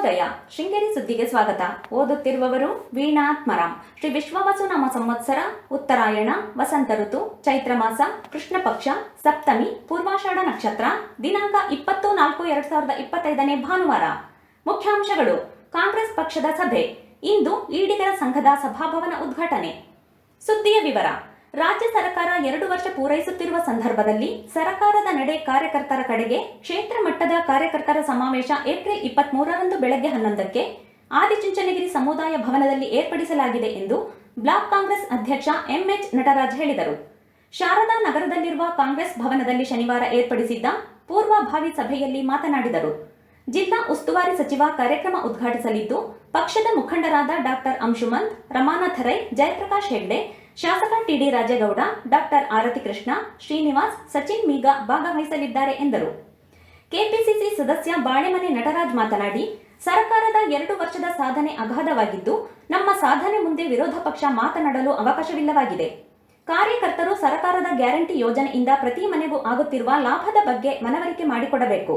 ಶುಭೋದಯ ಶೃಂಗೇರಿ ಸುದ್ದಿಗೆ ಸ್ವಾಗತ. ಓದುತ್ತಿರುವವರು ವೀಣಾತ್ಮರಾಮ್ ಶ್ರೀ ವಿಶ್ವವಸುನಾಮ ಸಂವತ್ಸರ, ಉತ್ತರಾಯಣ, ವಸಂತ ಋತು, ಚೈತ್ರ ಮಾಸ, ಕೃಷ್ಣ ಪಕ್ಷ, ಸಪ್ತಮಿ, ಪೂರ್ವಾಷಾಢ ನಕ್ಷತ್ರ, ದಿನಾಂಕ ಇಪ್ಪತ್ತು ನಾಲ್ಕು ಎರಡ್ ಸಾವಿರದ ಇಪ್ಪತ್ತೈದನೇ ಭಾನುವಾರ. ಮುಖ್ಯಾಂಶಗಳು. ಕಾಂಗ್ರೆಸ್ ಪಕ್ಷದ ಸಭೆ. ಇಂದು ಈಡಿಗರ ಸಂಘದ ಸಭಾಭವನ ಉದ್ಘಾಟನೆ. ಸುದ್ದಿಯ ವಿವರ. ರಾಜ್ಯ ಸರ್ಕಾರ ಎರಡು ವರ್ಷ ಪೂರೈಸುತ್ತಿರುವ ಸಂದರ್ಭದಲ್ಲಿ ಸರ್ಕಾರದ ನಡೆ ಕಾರ್ಯಕರ್ತರ ಕಡೆಗೆ ಕ್ಷೇತ್ರ ಮಟ್ಟದ ಕಾರ್ಯಕರ್ತರ ಸಮಾವೇಶ ಏಪ್ರಿಲ್ ಇಪ್ಪತ್ತ್ ಮೂರರಂದು ಬೆಳಗ್ಗೆ ಹನ್ನೊಂದಕ್ಕೆ ಆದಿಚುಂಚನಗಿರಿ ಸಮುದಾಯ ಭವನದಲ್ಲಿ ಏರ್ಪಡಿಸಲಾಗಿದೆ ಎಂದು ಬ್ಲಾಕ್ ಕಾಂಗ್ರೆಸ್ ಅಧ್ಯಕ್ಷ ಎಂಎಚ್ ನಟರಾಜ್ ಹೇಳಿದರು. ಶಾರದಾ ನಗರದಲ್ಲಿರುವ ಕಾಂಗ್ರೆಸ್ ಭವನದಲ್ಲಿ ಶನಿವಾರ ಏರ್ಪಡಿಸಿದ್ದ ಪೂರ್ವಭಾವಿ ಸಭೆಯಲ್ಲಿ ಮಾತನಾಡಿದರು. ಜಿಲ್ಲಾ ಉಸ್ತುವಾರಿ ಸಚಿವ ಕಾರ್ಯಕ್ರಮ ಉದ್ಘಾಟಿಸಲಿದ್ದು, ಪಕ್ಷದ ಮುಖಂಡರಾದ ಡಾಕ್ಟರ್ ಅಂಶುಮಂತ್, ರಮಾನಾಥ ರೈ, ಜಯಪ್ರಕಾಶ್ ಹೆಗ್ಡೆ ಶಾಸಕ ಟಿಡಿ ರಾಜೇಗೌಡ, ಡಾಕ್ಟರ್ ಆರತಿ ಕೃಷ್ಣ, ಶ್ರೀನಿವಾಸ್, ಸಚಿನ್ ಮೀಗ ಭಾಗವಹಿಸಲಿದ್ದಾರೆ ಎಂದರು. ಕೆಪಿಸಿಸಿ ಸದಸ್ಯ ಬಾಳೆಮನೆ ನಟರಾಜ್ ಮಾತನಾಡಿ, ಸರ್ಕಾರದ ಎರಡು ವರ್ಷದ ಸಾಧನೆ ಅಗಾಧವಾಗಿದ್ದು, ನಮ್ಮ ಸಾಧನೆ ಮುಂದೆ ವಿರೋಧ ಪಕ್ಷ ಮಾತನಾಡಲು ಅವಕಾಶವಿಲ್ಲವಾಗಿದೆ. ಕಾರ್ಯಕರ್ತರು ಸರ್ಕಾರದ ಗ್ಯಾರಂಟಿ ಯೋಜನೆಯಿಂದ ಪ್ರತಿ ಮನೆಗೂ ಆಗುತ್ತಿರುವ ಲಾಭದ ಬಗ್ಗೆ ಮನವರಿಕೆ ಮಾಡಿಕೊಡಬೇಕು.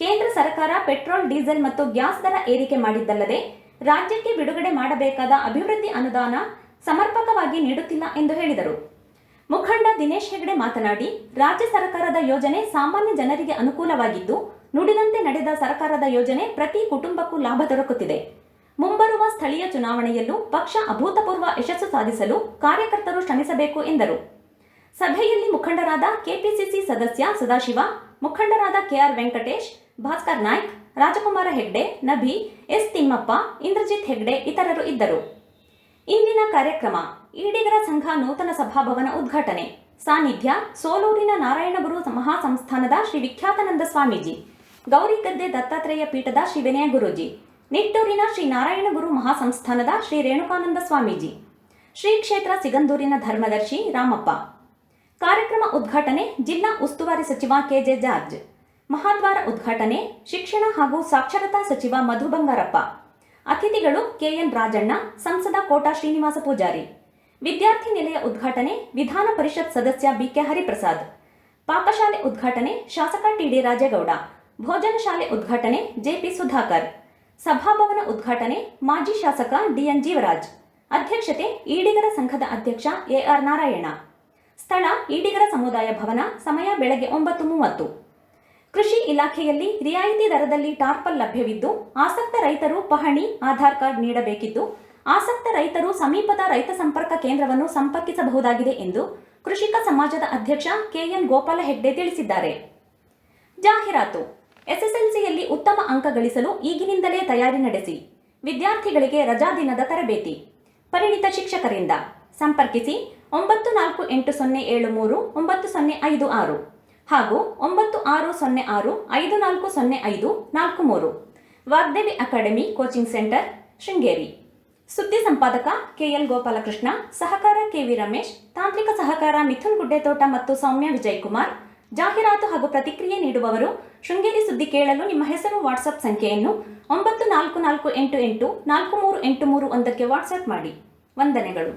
ಕೇಂದ್ರ ಸರ್ಕಾರ ಪೆಟ್ರೋಲ್, ಡೀಸೆಲ್ ಮತ್ತು ಗ್ಯಾಸ್ ದರ ಏರಿಕೆ ಮಾಡಿದ್ದಲ್ಲದೆ, ರಾಜ್ಯಕ್ಕೆ ಬಿಡುಗಡೆ ಮಾಡಬೇಕಾದ ಅಭಿವೃದ್ಧಿ ಅನುದಾನ ಸಮರ್ಪಕವಾಗಿ ನೀಡುತ್ತಿಲ್ಲ ಎಂದು ಹೇಳಿದರು. ಮುಖಂಡ ದಿನೇಶ್ ಹೆಗಡೆ ಮಾತನಾಡಿ, ರಾಜ್ಯ ಸರ್ಕಾರದ ಯೋಜನೆ ಸಾಮಾನ್ಯ ಜನರಿಗೆ ಅನುಕೂಲವಾಗಿದ್ದು, ನುಡಿದಂತೆ ನಡೆದ ಸರ್ಕಾರದ ಯೋಜನೆ ಪ್ರತಿ ಕುಟುಂಬಕ್ಕೂ ಲಾಭ ದೊರಕುತ್ತಿದೆ. ಮುಂಬರುವ ಸ್ಥಳೀಯ ಚುನಾವಣೆಯಲ್ಲೂ ಪಕ್ಷ ಅಭೂತಪೂರ್ವ ಯಶಸ್ಸು ಸಾಧಿಸಲು ಕಾರ್ಯಕರ್ತರು ಶ್ರಮಿಸಬೇಕು ಎಂದರು. ಸಭೆಯಲ್ಲಿ ಮುಖಂಡರಾದ ಕೆಪಿಸಿಸಿ ಸದಸ್ಯ ಸದಾಶಿವ, ಮುಖಂಡರಾದ ಕೆಆರ್ ವೆಂಕಟೇಶ್, ಭಾಸ್ಕರ್ ನಾಯ್ಕ್, ರಾಜಕುಮಾರ ಹೆಗ್ಡೆ, ನಭಿ, ಎಸ್ ತಿಮ್ಮಪ್ಪ, ಇಂದ್ರಜಿತ್ ಹೆಗ್ಡೆ ಇತರರು ಇದ್ದರು. ಇಂದಿನ ಕಾರ್ಯಕ್ರಮ. ಈಡಿಗರ ಸಂಘ ನೂತನ ಸಭಾಭವನ ಉದ್ಘಾಟನೆ. ಸಾನ್ನಿಧ್ಯ ಸೋಲೂರಿನ ನಾರಾಯಣಗುರು ಮಹಾಸಂಸ್ಥಾನದ ಶ್ರೀ ವಿಖ್ಯಾತನಂದ ಸ್ವಾಮೀಜಿ. ಗೌರಿಗದ್ದೆ ದತ್ತಾತ್ರೇಯ ಪೀಠದ ಶ್ರೀ ವಿನಯ ಗುರೂಜಿ. ನಿಟ್ಟೂರಿನ ಶ್ರೀ ನಾರಾಯಣಗುರು ಮಹಾಸಂಸ್ಥಾನದ ಶ್ರೀ ರೇಣುಕಾನಂದ ಸ್ವಾಮೀಜಿ. ಶ್ರೀ ಕ್ಷೇತ್ರ ಸಿಗಂದೂರಿನ ಧರ್ಮದರ್ಶಿ ರಾಮಪ್ಪ. ಕಾರ್ಯಕ್ರಮ ಉದ್ಘಾಟನೆ ಜಿಲ್ಲಾ ಉಸ್ತುವಾರಿ ಸಚಿವ ಕೆಜೆ ಜಾರ್ಜ್. ಮಹಾದ್ವಾರ ಉದ್ಘಾಟನೆ ಶಿಕ್ಷಣ ಹಾಗೂ ಸಾಕ್ಷರತಾ ಸಚಿವ ಮಧು ಬಂಗಾರಪ್ಪ. ಅತಿಥಿಗಳು ಕೆಎನ್ ರಾಜಣ್ಣ, ಸಂಸದ ಕೋಟಾ ಶ್ರೀನಿವಾಸ ಪೂಜಾರಿ. ವಿದ್ಯಾರ್ಥಿ ನಿಲಯ ಉದ್ಘಾಟನೆ, ವಿಧಾನ ಪರಿಷತ್ ಸದಸ್ಯ ಬಿಕೆ ಹರಿಪ್ರಸಾದ್. ಪಾಕಶಾಲೆ ಉದ್ಘಾಟನೆ, ಶಾಸಕ ಟಿಡಿ ರಾಜೇಗೌಡ. ಭೋಜನ ಶಾಲೆ ಉದ್ಘಾಟನೆ, ಜೆಪಿ ಸುಧಾಕರ್. ಸಭಾಭವನ ಉದ್ಘಾಟನೆ, ಮಾಜಿ ಶಾಸಕ ಡಿಎನ್ ಜೀವರಾಜ್. ಅಧ್ಯಕ್ಷತೆ, ಈಡಿಗರ ಸಂಘದ ಅಧ್ಯಕ್ಷ ಎಆರ್ ನಾರಾಯಣ. ಸ್ಥಳ, ಈಡಿಗರ ಸಮುದಾಯ ಭವನ, ಸಮಯ ಬೆಳಗ್ಗೆ ಒಂಬತ್ತು ಮೂವತ್ತು. ಕೃಷಿ ಇಲಾಖೆಯಲ್ಲಿ ರಿಯಾಯಿತಿ ದರದಲ್ಲಿ ಟಾರ್ಪಲ್ ಲಭ್ಯವಿದ್ದು, ಆಸಕ್ತ ರೈತರು ಪಹಣಿ, ಆಧಾರ್ ಕಾರ್ಡ್ ನೀಡಬೇಕಿದ್ದು, ಆಸಕ್ತ ರೈತರು ಸಮೀಪದ ರೈತ ಸಂಪರ್ಕ ಕೇಂದ್ರವನ್ನು ಸಂಪರ್ಕಿಸಬಹುದಾಗಿದೆ ಎಂದು ಕೃಷಿಕ ಸಮಾಜದ ಅಧ್ಯಕ್ಷ ಕೆಎನ್ ಗೋಪಾಲ ಹೆಗ್ಡೆ ತಿಳಿಸಿದ್ದಾರೆ. ಜಾಹೀರಾತು. ಎಸ್ಎಸ್ಎಲ್ಸಿಯಲ್ಲಿ ಉತ್ತಮ ಅಂಕ ಗಳಿಸಲು ಈಗಿನಿಂದಲೇ ತಯಾರಿ ನಡೆಸಿ, ವಿದ್ಯಾರ್ಥಿಗಳಿಗೆ ರಜಾದಿನದ ತರಬೇತಿ. ಪರಿಣಿತ ಶಿಕ್ಷಕರಿಂದ. ಸಂಪರ್ಕಿಸಿ ಒಂಬತ್ತು ನಾಲ್ಕು ಎಂಟು ಸೊನ್ನೆ ಏಳು ಮೂರು, ಒಂಬತ್ತು ಸೊನ್ನೆ ಐದು ಆರು. ಹಾಗೂ ಒಂಬತ್ತು ಆರು ಸೊನ್ನೆ ಆರು, ಐದು ನಾಲ್ಕು ಸೊನ್ನೆ ಐದು, ನಾಲ್ಕು ಮೂರು. Vagdevi academy coaching centre, Sringeri. ಸುದ್ದಿ ಸಂಪಾದಕ ಕೆಎಲ್ ಗೋಪಾಲಕೃಷ್ಣ, ಸಹಕಾರ ಕೆವಿ ರಮೇಶ್, ತಾಂತ್ರಿಕ ಸಹಕಾರ ಮಿಥುನ್ ಗುಡ್ಡೆತೋಟ ಮತ್ತು ಸೌಮ್ಯ ವಿಜಯಕುಮಾರ್, ಜಾಹೀರಾತು ಹಾಗೂ ಪ್ರತಿಕ್ರಿಯೆ ನೀಡುವವರು ಶೃಂಗೇರಿ ಸುದ್ದಿ ಕೇಳಲು ನಿಮ್ಮ ಹೆಸರು, ವಾಟ್ಸಪ್ ಸಂಖ್ಯೆಯನ್ನು ಒಂಬತ್ತು ನಾಲ್ಕು ನಾಲ್ಕು ಎಂಟು ಎಂಟು ನಾಲ್ಕು ಮೂರು ಎಂಟು ಮೂರು ಒಂದಕ್ಕೆ ವಾಟ್ಸಪ್ ಮಾಡಿ. ವಂದನೆಗಳು.